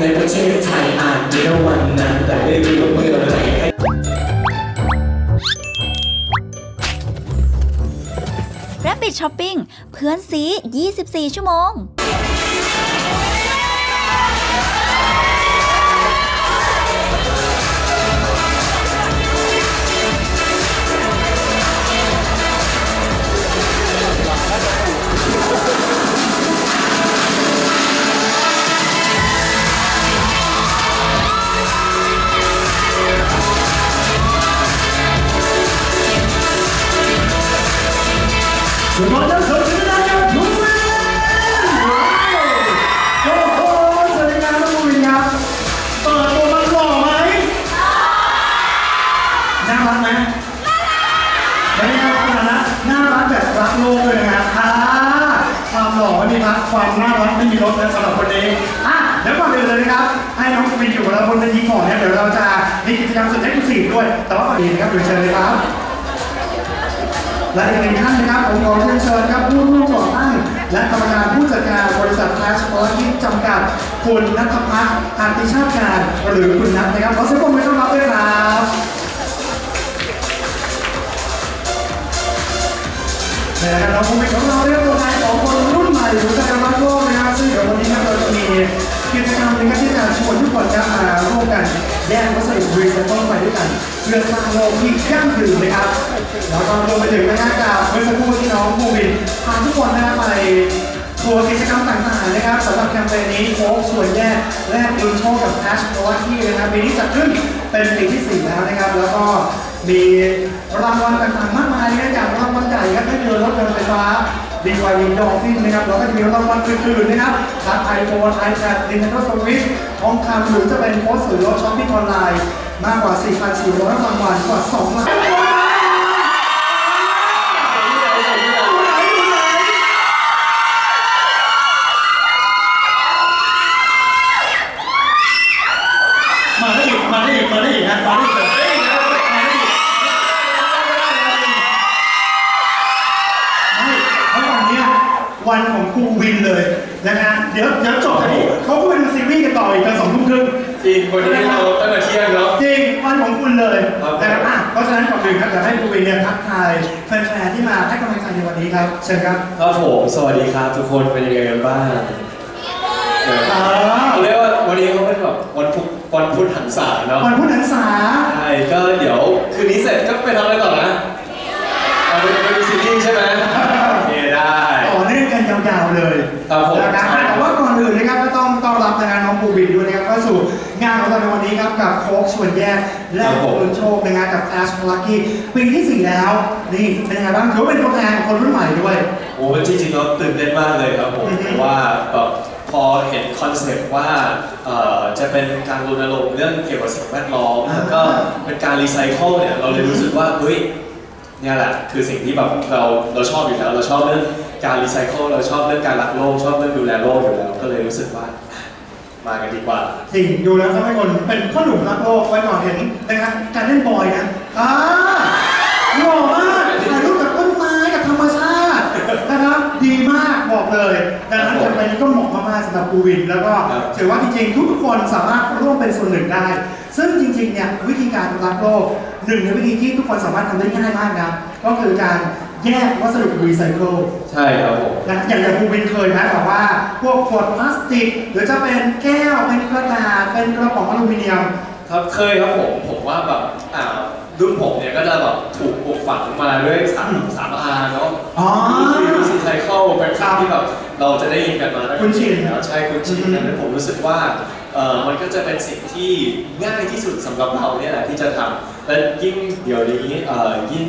ในประเทศไทยอาจจะวันนั้นแต่ไม่รู้ว่าเมื่อไหร่แรปปิดช้อปปิ้งเพื่อนซี 24 ชั่วโมง รักไหมไม่ได้น่ารักขนาดนั้นน่ารักแบบรักโลกเลยนะครับอ่าความหล่อไม่มีพักความน่ารักไม่มีลดนะสำหรับคนนี้อะเดี๋ยวก่อนอื่นเลยนะครับ ให้น้องวินอยู่กับเราบนเวทีก่อนเนี่ยเดี๋ยวเราจะมีกิจกรรมสุดเอ็กซ์คลูซีฟด้วย แต่ว่าก่อนอื่นนะครับเดี๋ยวเชิญเลยครับ และอีกหนึ่งท่านนะครับผมขอเรียนเชิญครับผู้ร่วมก่อตั้งและกรรมการผู้จัดการบริษัทแฟชพอลิจำกัดคุณนัทพัฒน์อาติชาติการหรือคุณนัทนะครับขอเสียงปรบมือต้อนรับด้วยครับ นี่นะครับเราคงเป็นของเราเรียกตัวแทนของคนรุ่นใหม่รู้จักกันรักโลกนะครับซึ่งเดี๋ยววันนี้นะครับเราจะมีกิจกรรมนะครับที่จะชวนทุกคนครับมาร่วมกันแยกวัสดุรีไซเคิลไปด้วยกันเพื่อสร้างโลกที่ยั่งยืนนะครับแล้วก็รวมไปถึงนะฮะกับเมื่อสักครู่ที่น้องภูวินพาทุกคนนะไปทัวร์กิจกรรมต่างๆนะครับสำหรับแคมเปญนี้โค้ชส่วนแยกแลกอินโชคกับแคชเพราะว่าที่นะครับปีนี้จัดขึ้นเป็นปีที่ 4 แล้วนะครับ แล้วก็ มีรางวัลต่างๆมากมายนะอย่างรางวัลใหญ่ครับที่เจอรถยนต์ไฟฟ้าดีกว่ายวินดอฟินนะครับแล้วก็จะมีรางวัลอื่นๆนะครับทั้งไอโฟนไอแพดดินเทนโดสวิชทองคำหรือจะเป็นโค้ชสื่อรถช้อปปิ้งออนไลน์ มากกว่า 4,400รางวัลกว่า2ล้าน มาได้อีก มาได้อีก มาได้อีกนะมาได้อีกมาได้อีกมาได้อีกไม่เพราะวันเนี้ย วันของครูวินเลยนะฮะเดี๋ยวเดี๋ยวจบจากนี้เขาก็ไปดูซีรีส์กันต่ออีกตอนสองทุ่มครึ่งจริงวันนี้เราตั้งแต่เที่ยงเนาะจริงวันของคุณเลยครับนะครับอะเพราะฉะนั้นก่อนอื่นครับอยากให้ครูวินเนี่ยทักทายแฟนๆที่มาให้กำลังใจในวันนี้ครับเชิญครับครับผมสวัสดีครับทุกคนเป็นยังไงกันบ้างเอออ่าเขาเรียกว่าวันนี้เขาเป็นแบบวันพุธวันพุธหันษาเนาะวันพุธหันษาใช่ก็เดี๋ยวคืนนี้เสร็จก็ไปทำ ชวนแยก และคุณโชคนะฮะกับแอชลักกี้ปีที่4แล้ว นี่เป็นยังไงบ้างถือว่าเป็นตัวแทนของคนรุ่นใหม่ด้วย โอ้จริงๆเราตื่นเต้นมากเลยครับผมอือฮึเพราะว่าแบบพอเห็นคอนเซปต์ว่าเอ่อจะเป็นการรณรงค์เรื่องเกี่ยวกับสิ่งแวดล้อมอ่าแล้วก็เป็นการรีไซเคิลเนี่ยเราเลยรู้สึกว่าเฮ้ยเนี่ยแหละคือสิ่งที่แบบเราเราชอบอยู่แล้วเราชอบเรื่องการรีไซเคิลเราชอบเรื่องการรักโลกชอบเรื่องดูแลโลกอยู่แล้วก็เลยรู้สึกว่า มากันดีกว่า จริงดูแล้วทำให้คนเป็นพ่อหนุ่มรักโลกไว้ก่อนเห็นนะครับการเล่นบอยนะอ่าหล่อมากถ่ายรูปกับต้นไม้กับธรรมชาตินะครับ ดีมากบอกเลยดังนั้นแคมเปญนี้ก็เหมาะมากๆสำหรับปูวิน แล้วก็ครับถือว่าจริงๆ ทุกๆคนสามารถร่วมเป็นส่วนหนึ่งได้ ซึ่งจริงๆเนี่ยวิธีการรักโลกหนึ่งในวิธีที่ทุกคนสามารถทำได้ง่ายมากนะก็คือการ แยกวัสดุรีไซเคิลใช่ครับผม นะอย่างอย่างภูวินเคยไหมแบบว่า พวกขวดพลาสติก หรือจะเป็นแก้ว เป็นกระดาษ เป็นกระป๋องอลูมิเนียม ครับเคยครับผมผมว่าแบบอ่ารุ่นผมเนี่ยก็จะแบบถูกปลูกฝังมาด้วยสามสามอาเนาะอ๋อรีไซเคิลเป็นคำที่แบบเราจะได้ยินกันมาตั้งแต่คุ้นชินแล้วใช่คุณชินอืมดังนั้นผมรู้สึกว่า เออมันก็จะเป็นสิ่งที่ง่ายที่สุดสำหรับเราเนี่ยแหละที่จะทำและยิ่งเดี๋ยวนี้เอ่อยิ่ง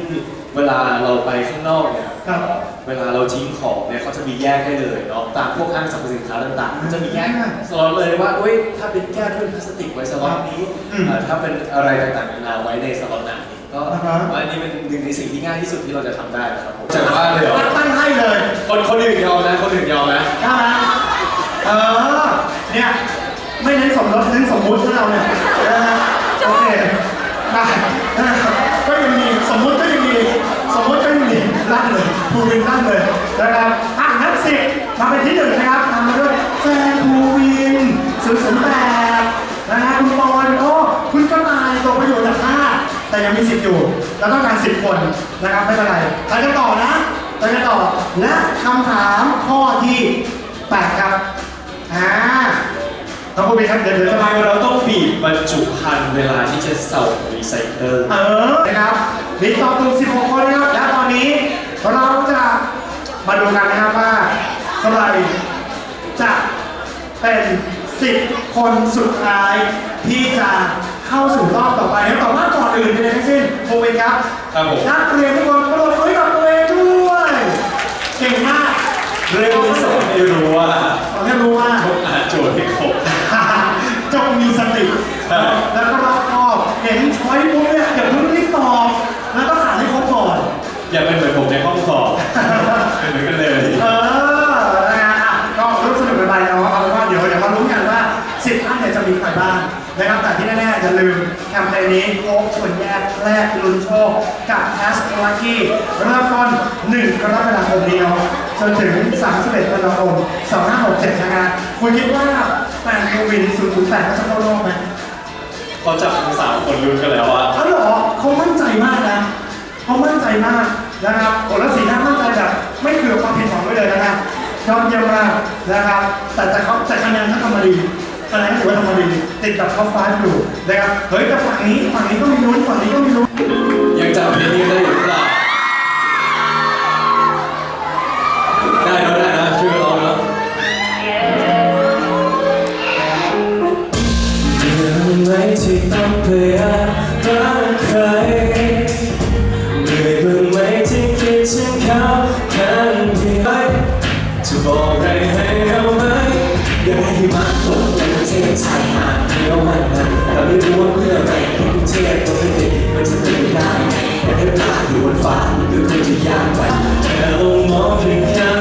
เวลาเราไปข้างนอกเนี่ยครับเอ่อเวลาเราทิ้งของเนี่ยเขาจะมีแยกให้เลยเนาะตามพวกห้างสรรพสินค้าต่างๆมันจะมีแยกสล็อตเลยว่าเอ้ยถ้าเป็นแก้วถ้วยพลาสติกไว้สล็อตนี้อืมเอ่อถ้าเป็นอะไรต่างๆนานาไว้ในสล็อตไหนก็อ่าฮะ ว่าอันนี้เป็นหนึ่งในสิ่งที่ง่ายที่สุดที่เราจะทำได้นะครับผมจากว่าเลยเหรอตั้งให้เลย คนคนอื่นยอมนะคนอื่นยอมนะได้ไหมเออ เนี่ย ไม่เน้นสมรสเน้นสมมุตินะเราเนี่ยนะฮะโอเคได้นะก็ยังมีสมมุติก็ยังมีสมมุติก็ยังมีลั่นเลยภูวินลั่นเลยนะครับอะนั้นสิมาเป็นที่หนึ่งนะครับทำมาด้วยแฟนภูวินศูนย์ศูนแปดนะฮะคุณบอลโอ้คุณก็นายตัวประโยชน์จากห้าแต่ยังมีสิบอยู่เราต้องการสิบคนนะครับไม่เป็นไรไปกันต่อนะไปกันต่อและคำถามข้อที่แปดครับ ต้องพูดไปครับเดี๋ยวเดี๋ยวจะทำไมมาเราต้องบีบบรรจุภัณฑ์เวลาที่จะส่งรีไซเคิลเออนะครับมีตอบถูก16คนนะครับและตอนนี้เราจะมาดูกันนะครับว่าใครจะเป็น 10 คนสุดท้ายที่จะเข้าสู่รอบต่อไปนะแต่ว่าก่อนอื่นเลยทั้งสิ้นโควิดครับครับผมนักเรียนทุกคนปรบมือกับตัวเองด้วย เก่งมากเรื่องที่สอนให้รู้ว่าสอนให้รู้ว่าต้องอ่านโจทย์ให้ครบ อย่าลืมแคมเปญนี้โค้ชชวนแยกแรกลุ้นโชค กับแฮชลักกี้เริ่มต้น1กรกฎาคมนี้เนาะจนถึง 31ธันวาคม2567 นะฮะคุณคิดว่าแฟนโควิด008เขาจะเข้ารอบไหมเขาจับทั้งสามคนลุ้นกันแล้วว่าอ๋อเหรอเขามั่นใจมากนะเขามั่นใจมากนะครับโอ้แล้วสีหน้ามั่นใจแบบไม่เผื่อความผิดหวังไว้เลยนะครับยอดเยี่ยมมากนะครับ แต่แต่เขาแต่คะแนนเขาทำมาดี คะแนนถือว่าทำมาดีติดกับท็อปไฟว์อยู่นะครับเฮ้ยแต่ฝั่งนี้ฝั่งนี้ก็มีลุ้นฝั่งนี้ก็มีลุ้นยังจำเพลงนี้ได้อยู่หรือเปล่าได้แล้วได้นะช่วยร้องแล้วเรื่องไหนที่ต้องพยายามรักใครเหนื่อยบ้างไหมที่คิดถึงเขาแค่เพียงจะบอกอะไรให้ แต่ไม่รู้ว่าเพื่อไรที่กรุงเทพก็ไม่ติดมันจะเป็นได้อยากให้าตาอยู่บนฟ้ามันก็คงจะยากไปแค่ลองมองเพียงข้างเท่านั้น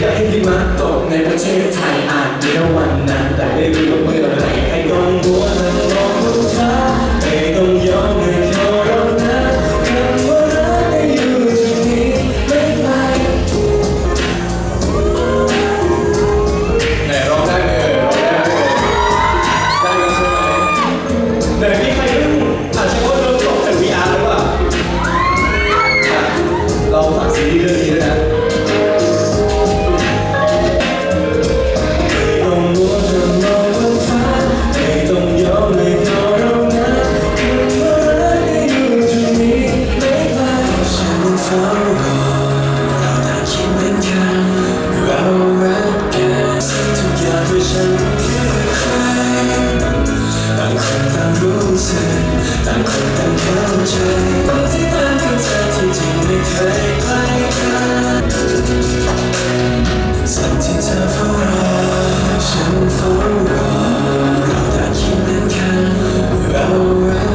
อยากให้หิมะตกในประเทศไทยอาจมีวันนั้นแต่ไม่รู้ว่าเมื่อไหรไม่ต้ รู้สึกต่างคนต่างเข้าใจตอนที่ต่างเข้าใจที่จริงไม่เคยไปกันสิ่งที่เธอเฝ้ารอฉันเฝ้ารอเราต่างคิดเหมือนกัน We're รา